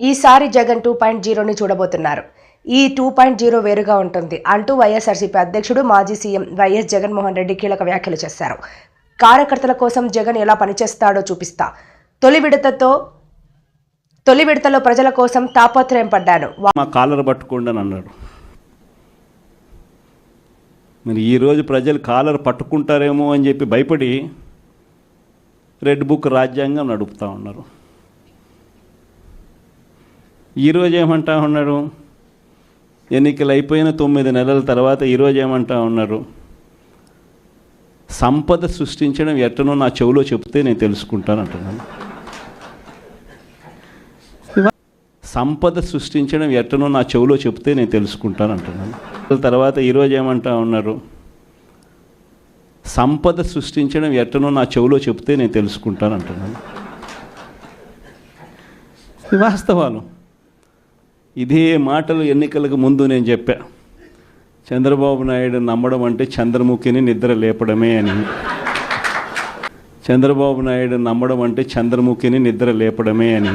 ఈసారి Jagan two point జీరోని చూడబోతున్నారు. ఈ టూ పాయింట్ జీరో వేరుగా ఉంటుంది అంటూ వైఎస్ఆర్సీపీ అధ్యక్షుడు మాజీ సీఎం వైఎస్ జగన్మోహన్ రెడ్డి కీలక వ్యాఖ్యలు చేశారు. కార్యకర్తల కోసం జగన్ ఎలా పనిచేస్తాడో చూపిస్తా. తొలి విడతతో తొలి విడతలో ప్రజల కోసం తాపత్రయం పడ్డాను. మా కాలర్ పట్టుకోండి అని అన్నాడు. మరి ఈరోజు ప్రజలు కాలర్ పట్టుకుంటారేమో అని చెప్పి భయపడి రెడ్ బుక్ రాజ్యాంగం నడుపుతా ఉన్నారు. ఈరోజు ఏమంటా ఉన్నారు? ఎన్నికలు అయిపోయిన తొమ్మిది నెలల తర్వాత ఈరోజు ఏమంటా ఉన్నారు? సంపద సృష్టించడం ఎట్టనో నా చెవిలో చెప్తే నేను తెలుసుకుంటాను అంటున్నాను. సంపద సృష్టించడం ఎట్టనో నా చెవిలో చెప్తే నేను తెలుసుకుంటాను అంటున్నాను. తర్వాత ఈరోజు ఏమంటా ఉన్నారు? సంపద సృష్టించడం ఎట్టనో నా చెవిలో చెప్తే నేను తెలుసుకుంటాను అంటున్నాను. వాస్తవాలు. ఇదే మాటలు ఎన్నికలకు ముందు నేను చెప్పా. చంద్రబాబు నాయుడు నమ్మడం అంటే చంద్రముఖిని నిద్ర లేపడమే అని. చంద్రబాబు నాయుడు నమ్మడం అంటే చంద్రముఖిని నిద్ర లేపడమే అని.